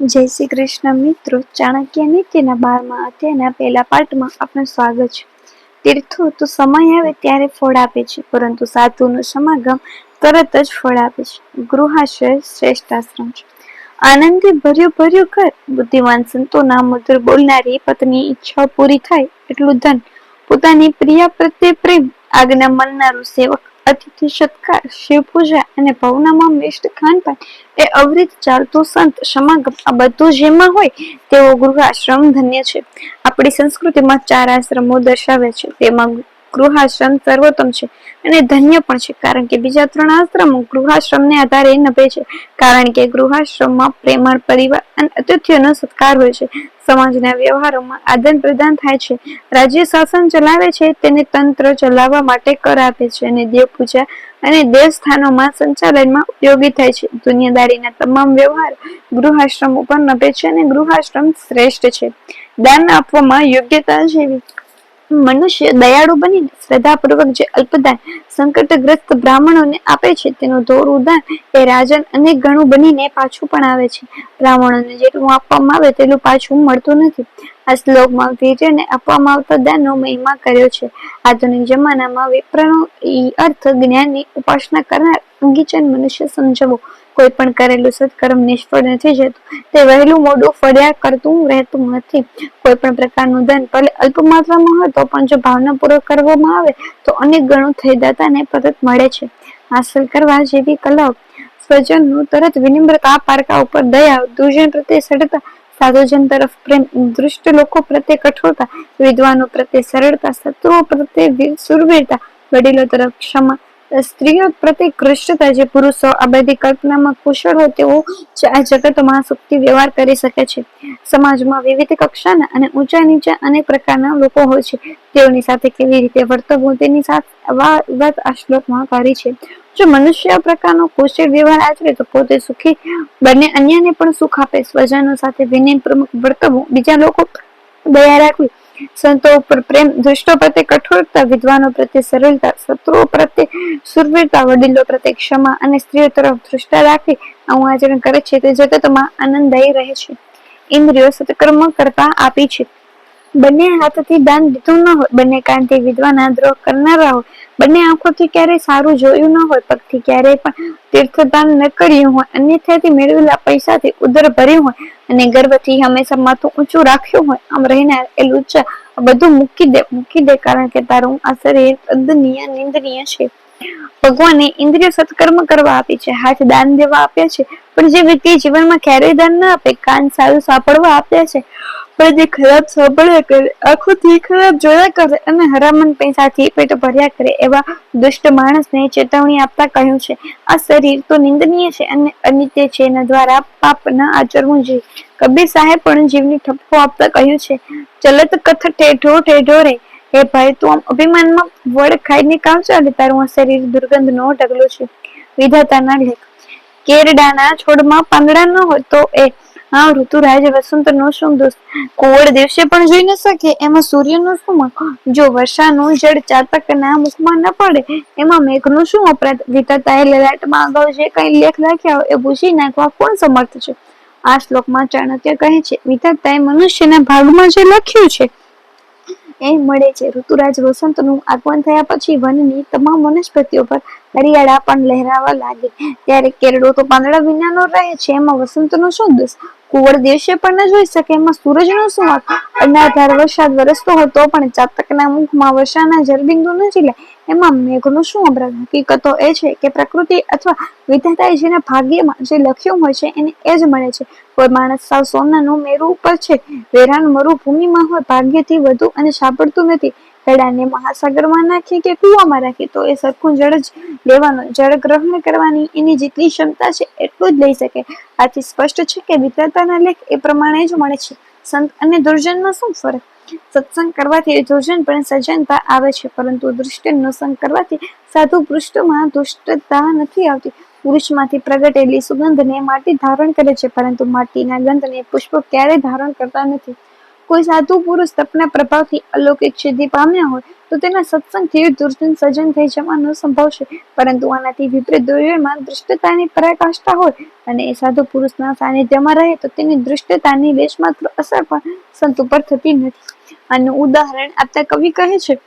જય શ્રી કૃષ્ણ મિત્રો. ચાણક્ય નીતિના બારમાં અધ્યાયના પહેલા પાઠમાં આપનું સ્વાગત છે. તીર્થો તો સમય આવે ત્યારે ફળ આપે છે, પરંતુ સાધુનો સમાગમ તરત જ ફળ આપે છે. ગૃહાશ્રય શ્રેષ્ઠ આશ્રમ છે. આનંદે ભર્યું ભર્યું ઘર. બુદ્ધિમાન સંતોના મધુર બોલનારી પત્ની ઈચ્છા પૂરી થાય એટલું ધન. પોતાની પ્રિયા પ્રત્યે પ્રેમ. આજ્ઞા મનનારું સેવક અતિથિ સત્કાર શિવ પૂજા અને ભવનામાં મિષ્ટ ખાનપાન એ અવરિત ચાલતો સંત સમાગમ. આ બધું જેમાં હોય તેવો ગૃહાશ્રમ ધન્ય છે. આપણી સંસ્કૃતિમાં ચાર આશ્રમો દર્શાવે છે. તેમાં ગૃહાશ્રમ સર્વોત્તમ છે અને ધન્ય પણ છે. કારણ કે બીજા ત્રણ આશ્રમો ગૃહાશ્રમને આધારે નભે છે. કારણ કે ગૃહાશ્રમમાં પ્રેમાળ પરિવાર અને અતિથિઓનો સત્કાર હોય છે. સમાજના વ્યવહારોમાં આદાન પ્રદાન થાય છે. રાજ્ય શાસન ચલાવે છે તેને તંત્ર ચલાવવા માટે કર આપે છે અને દેવ પૂજા અને દેવસ્થાનોમાં સંચાલનમાં ઉપયોગી થાય છે. દુનિયાદારીના તમામ વ્યવહાર ગૃહાશ્રમ ઉપર નભે છે અને ગૃહાશ્રમ શ્રેષ્ઠ છે. દાન આપવામાં યોગ્યતા જેવી મનુષ્ય દયાળુ બનીને શ્રદ્ધાપૂર્વક જે અલ્પદાન સંકટગ્રસ્ત બ્રાહ્મણોને આપે છે, તેનું ધોર ઉદાન એ રાજન અનેક ગણું બનીને પાછું પણ આવે છે. બ્રાહ્મણોને જેટલું આપવામાં આવે તેટલું પાછું મળતું નથી. આ શ્લોકમાં વીર્યને આપવામાં આવતા દાનનો મહિમા કર્યો છે. આધુનિક જમાનામાં વિપ્રનો અર્થ જ્ઞાનની ઉપાસના કરનાર અંગીચન મનુષ્ય સમજવો. કોઈ પણ કરેલું સત્કર્મ નિષ્ફળ નથી જતું. તે વહેલું મોડું ફળ્યા કરતું રહેતું નથી. કોઈ પણ પ્રકારનું ધન ભલે અલ્પ માત્રામાં હોય, તો પણ જો ભાવનાપૂર્વક કરવામાં આવે, તો અનેક ગણું થઈ દાતાને પરત મળે છે. હાંસલ કરવા જેવી કલા, સ્વજનનું તરત વિનમ્રતા પારકા ઉપર દયા, દુર્જન પ્રત્યે સડતા, સાધુજન તરફ પ્રેમ, દુષ્ટ લોકો પ્રત્યે કઠોરતા, વિદ્વાનો પ્રત્યે સરળતા, શત્રુઓ પ્રત્યે સુરવીરતા, વડીલો તરફ ક્ષમા સ્ત્રીઓ પ્રત્યે કૃષ્ણતા જે પુરુષો આ બધી કલ્પનામાં કુશળ હોય તેઓ આ જગતમાં સુખથી વ્યવહાર કરી શકે છે. સમાજમાં વિવિધ કક્ષાના અને ઊંચા નીચા અનેક પ્રકારના લોકો હોય છે. તેઓની સાથે કેવી રીતે વર્તવું તેની સાથે વાત આ શ્લોકમાં કરી છે. જો મનુષ્ય પ્રકારનો કુશળ વ્યવહાર આચરે તો પોતે સુખી બંને, અન્યને પણ સુખ આપે. સ્વજનો સાથે વિનયપૂર્વક વર્તવું, બીજા લોકો દયા રાખવી સંતો ઉપર પ્રેમ, દુષ્ટો પ્રત્યે કઠોરતા, વિદ્વાનો પ્રત્યે સરળતા, શત્રુઓ પ્રત્યે સુરવીરતા, વડીલો પ્રત્યે ક્ષમા અને સ્ત્રીઓ તરફ દૃષ્ટા રાખી, આવું આચરણ કરે છે. તે જગતમાં આનંદદાયી રહે છે. ઇન્દ્રિયો સત્કર્મ કરતા આપી છે. બંને હાથથી દાન દીધું ન હોય, બંને કાનથી વિદ્વાના દ્રોહ કરનારા હોય, બંને આંખોથી ક્યારેય સારું જોયું ન હોય, પગથી ક્યારેય પણ તીર્થદાન ન કર્યું હોય, અન્યથાથી મેળવેલા પૈસાથી ઉદર ભર્યું હોય અને ગર્વથી હંમેશા માથું ઊંચું રાખ્યું હોય, આમ રહીને એ લુચ્ચા બધું મૂકી દે મૂકી દે કારણ કે તારું આ શરીર અદનીય, નિંદનીય છે. ભગવાને ઇન્દ્રિય સત્કર્મ કરવા આપી છે, હાથ દાન દેવા આપ્યા છે, પણ જે વ્યક્તિ જીવનમાં ક્યારેય દાન ના આપે, કાન સારું સાંભળવા આપ્યા છે પણ જે ખરાબ સાંભળ્યા કરે આંખોથી ખરાબ જોયા કરે અને હરામન પૈસાથી પેટ ભર્યા કરે એવા દુષ્ટ માણસને ચેતવણી આપતા કહ્યું છે. આ શરીર તો નિંદનીય છે અને અનિત્ય છે એના દ્વારા પાપ ન આચરવું જોઈએ. કબીર સાહેબ પણ જીવની ઠપકો આપતા કહ્યું છે. ચલત કથ ઠેઠો ઠેઠો રે. હે ભાઈ, તું આમ અભિમાનમાં વડ ખાઈને કામ ચાલે? તારું આ શરીર દુર્ગંધ નો ઢગલો છે. વિધાતાના લેખ. કેરડાના છોડમાં પાંદડા ન હોય તો એ હા ઋતુરાજ વસંત નો શું દોષ કોવળ દિવસે પણ જોઈ ન શકે. એમાં સૂર્યનું શું જો વર્ષાનું જળ ચાતક ના મુખમાં ન પડે, એમાં મેઘનું શું અપરાધ? વિતતાએ લલાટમાં અગાઉ જે કઈ લેખ લખ્યા એ ભૂસી નાખવા કોણ સમર્થ છે? આ શ્લોકમાં ચાણક્ય કહે છે વિતતાએ મનુષ્યના ભાગમાં જે લખ્યું છે, એ મળે છે. ઋતુરાજ વસંતનું આગમન થયા પછી વનની તમામ વનસ્પતિઓ પર હરિયાળા પણ લહેરાવા લાગે. ત્યારે કેરડો તો પાંદડા વિનાનો રહે છે. એમાં વસંતનો શું દોષ કુંવર દિવસે પણ ન જોઈ શકે, એમાં સૂરજનો શું હક અનાધાર વરસાદ વરસતો હોય તો પણ ચાતકના મુખમાં વર્ષાના જલબિંદુ નથી લે એમાં મેઘનું શું અપરાધ હકીકતો એ છે કે પ્રકૃતિ અથવા વિધાતાએ જેના ભાગ્યમાં જે લખ્યું હોય છે એને એ જ મળે છે. કોઈ માણસ સાવ સોનાનું મેરુ ઉપર છે. વેરાન મરુભૂમિમાં હોય, ભાગ્યથી વધુ અને સાંભળતું નથી. ઘડાને મહાસાગરમાં નાખી કે કૂવામાં રાખી, તો એ સરખું જળ જ લેવાનું, જળ ગ્રહણ કરવાની એની જેટલી ક્ષમતા છે એટલું જ લઈ શકે. આથી સ્પષ્ટ છે કે વિતરતાના લેખ એ પ્રમાણે જ મળે છે. સંત અને દુર્જનમાં શું ફરક? સત્સંગ કરવાથી દુર્જન પણ સજ્જનતા આવે છે, પરંતુ દૃષ્ટિનો સંગ કરવાથી સાધુ પૃષ્ઠમાં દુષ્ટતા નથી આવતી. પુરુષમાંથી પ્રગટેલી સુગંધને માટી ધારણ કરે છે, પરંતુ માટીના ગંધને પુષ્પ ક્યારેય ધારણ કરતા નથી. કોઈ સાધુ પુરુષ તપના પ્રભાવથી અલૌકિક સિદ્ધિ પામ્યા હોય, તો તેના સત્સંગથી દુર્જન સજન થઈ જવાનો સંભવ છે પરંતુ આનાથી વિપરીત દુર્યોગમાં દૃષ્ટતાની પરાકાષ્ઠા હોય અને એ સાધુ પુરુષના સાનિધ્યમાં રહે, તો તેની દૃષ્ટતાની લેશમાત્ર અસર પણ સંત ઉપર થતી નથી. આનું ઉદાહરણ આપતા કવિ કહે છે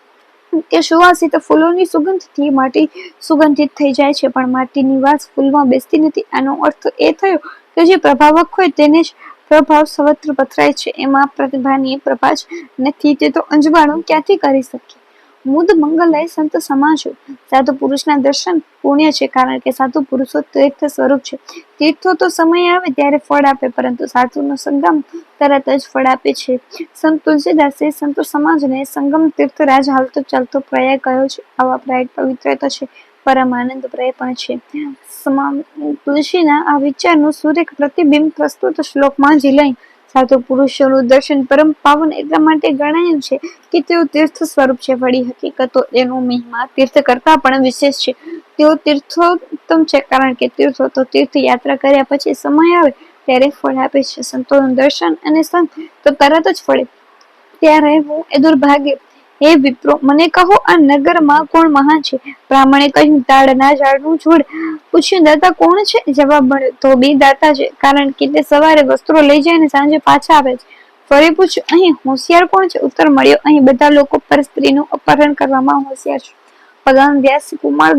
કે સુવાસિત ફૂલોની સુગંધથી માટી સુગંધિત થઈ જાય છે, પણ માટીની વાસ ફૂલમાં બેસતી નથી. આનો અર્થ એ થયો કે જે પ્રભાવક હોય તેને જ પ્રભાવ સર્વત્ર પથરાય છે, એમાં પ્રતિભાની પ્રભા જ નથી, તે તો અંજવાળું ક્યાંથી કરી શકે? મુદ મંગલય સંત સમાજો. સાધુ પુરુષના દર્શન પુણ્ય છે, કારણ કે સાધુ પુરુષો તીર્થ સ્વરૂપ છે. તીર્થો તો સમય આવે ત્યારે ફળ આપે, પરંતુ સાધુનો સંગમ તરત જ ફળ આપે છે. સંત તુલસીદાસે સંતો સમાજને સંગમ તીર્થ રાજ હાલતો ચાલતો પ્રયાગ કહ્યો છે. આવા પ્રયાગ પવિત્ર તો છે. પરમ આનંદ પણ છે. તુલસીના આ વિચારનું સુરેખ પ્રતિબિંબ પ્રસ્તુત શ્લોકમાં જ લઈ સાધુ પુરુષોનું દર્શન પરમ પાવન એટલા માટે ગણાયું છે કે તેઓ તીર્થ સ્વરૂપ છે. વળી હકીકતો એનો મહિમા તીર્થ કરતા પણ વિશેષ છે. તેઓ તીર્થોત્તમ છે કારણ કે તીર્થો તો તીર્થ યાત્રા કર્યા પછી સમય આવે ત્યારે ફળ આપે છે. સંતોનું દર્શન અને સંત તો તરત જ ફળે. ત્યારે હું એ દુર્ભાગ્ય હે વિપ્રો, મને કહો આ નગરમાં કોણ મહાન છે? બ્રાહ્મણે કહ્યું તાડના ઝાડનું છોડ. પૂછ્યું, દાતા કોણ છે? જવાબ મળ્યો, તો બી દાતા છે, કારણ કે તે સવારે વસ્ત્રો લઈ જાય ને સાંજે પાછા આવે છે. ફરી પૂછ્યું, અહીં હોશિયાર કોણ છે? ઉત્તર મળ્યો, અહીં બધા લોકો પર સ્ત્રીનું અપહરણ કરવામાં હોશિયાર છે. ભગવાન વ્યાસ કુમાર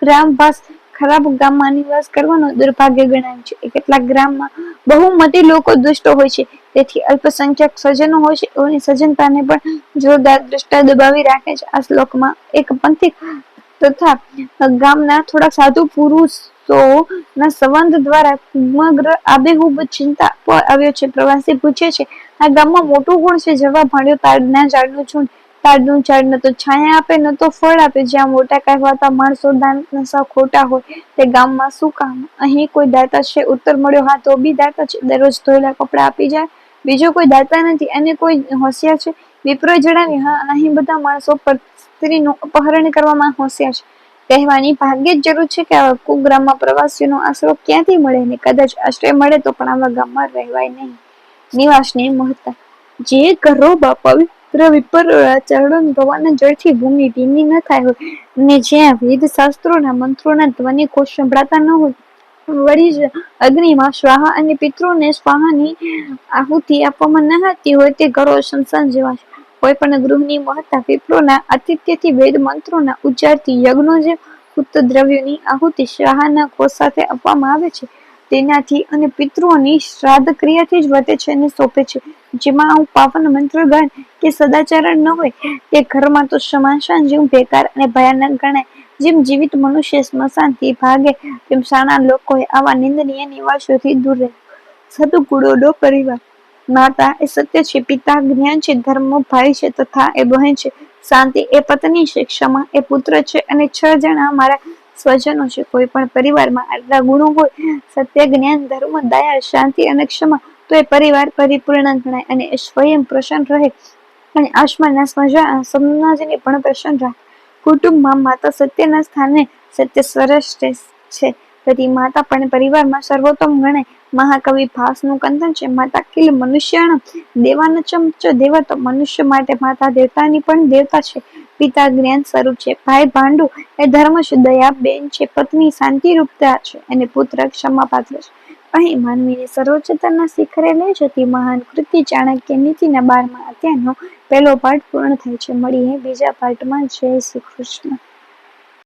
ગ્રામવાસ ખરાબ ગામમાં નિવાસ કરવાનો દુર્ભાગ્ય ગણાય છે. કેટલાક ગ્રામમાં બહુમતી લોકો દુષ્ટ હોય છે. તેથી અલ્પસંખ્યક સજ્જનો હોય છે એની સજ્જનતાને પણ જોરદાર દ્રષ્ટા દબાવી રાખે છે આ શ્લોકમાં. એક પંથિક તથા ગામના થોડા સાધુ પુરુષો ના સંબંધ દ્વારા સમગ્ર આબેહૂબ ચિંતા પર આવ્યો છે. પ્રવાસી પૂછે છે, આ ગામમાં મોટું ગુણ છે? જવાબ મળ્યો, તાડના ઝાડનું છું. તાડનું ઝાડ ન તો છાયા આપે, ન તો ફળ આપે. જ્યાં મોટા કહેવાતા માણસો દાન સાવ ખોટા હોય, તે ગામમાં શું કામ? અહીં કોઈ દાતા છે? ઉત્તર મળ્યો, હા, તો બી દાતા છે. દરરોજ ધોયેલા કપડા આપી જાય. બીજો કોઈ દાતા નથી. અને કોઈ હોશિયાર છે? વિપ્રોએ જણાવ્યું અહીં બધા માણસો પર સ્ત્રીનું અપહરણ કરવામાં હોશિયાર છે. કહેવાની ભાગ્યે જ જરૂર છે કે આવા કુગ્રામમાં પ્રવાસીઓનો આશરો ક્યાંથી મળે ને કદાચ આશ્રય મળે તો પણ આવા ગામમાં રહેવાય નહીં. નિવાસની મહત્તા. જે ઘરો વિપ્ર વિપર ચરણો ભગવાનના જળથી ભૂમિ ભીની ન થાય હોય ને જ્યાં વેદ શાસ્ત્રોના મંત્રોના ધ્વનિ કોષ સંભળાતા ન હોય, વળી અગ્નિમાં સ્વાહા અને પિતૃને સ્વાહાની આહુતિ આપવામાં ન આવતી હોય તે ઘરો શમશાન જેવા છે. કોઈ પણ ગૃહની મહત્તા વિપ્રોના આતિથ્યથી વેદ મંત્રોના ઉચ્ચારથી યજ્ઞો જે ઉત્ત દ્રવ્યોની આહુતિ સ્વાહાના કોષ સાથે આપવામાં આવે છે, તેનાથી અને પિતૃઓની શ્રાદ્ધ ક્રિયાથી જ વધે છે અને સોંપે છે. જેમાં આવું પાવન મંત્ર ગાન કે સદાચરણ ન હોય, તે ઘરમાં તો સમાશાન જેવું બેકાર અને ભયાનક ગણાય. જેમ જીવિત મનુષ્ય સ્મશાનથી ભાગે, તેમ શાણા લોકોએ આવા નિંદનીય નિવાસોથી દૂર રહે. સદગુણોનો પરિવાર માતા એ સત્ય છે, પિતા જ્ઞાન છે, ધર્મ ભાઈ છે તથા એ બહેન છે. શાંતિ એ પત્ની છે એ પુત્ર છે અને છ જણા મારા સ્વજનો છે. કોઈ પણ પરિવારમાં આટલા ગુણો હોય, સત્ય, જ્ઞાન, ધર્મ, દયા, શાંતિ અને ક્ષમા, તો એ પરિવાર પરિપૂર્ણ ગણાય અને એ સ્વયં પ્રસન્ન રહે અને આસમાનના સમાજને પણ પ્રસન્ન રાખે. કુટુંબમાં માતા સત્યના સ્થાને સત્ય શ્રેષ્ઠ છે. તેથી માતા પણ પરિવારમાં સર્વોત્તમ ગણે મહાકવિ ભાસનું કંથન છે, માતા કિલ મનુષ્યણ. દેવાન ચમચ દેવા તો મનુષ્ય માટે માતા દેવતાની પણ દેવતા છે. પિતા જ્ઞાન સ્વરૂપ છે, ભાઈ ભાંડુ એ ધર્મ છે, દયા બેન છે, પત્ની શાંતિ રૂપતા છે, અને પુત્ર ક્ષમા પાત્ર છે. અહીં માનવીને સર્વોચ્ચતાના શિખરે લઈ જતી મહાન કૃતિ ચાણક્ય નીતિના બારમાં અત્યારનો પહેલો પાઠ પૂર્ણ થાય છે. મળીએ બીજા પાઠમાં. જય શ્રી કૃષ્ણ.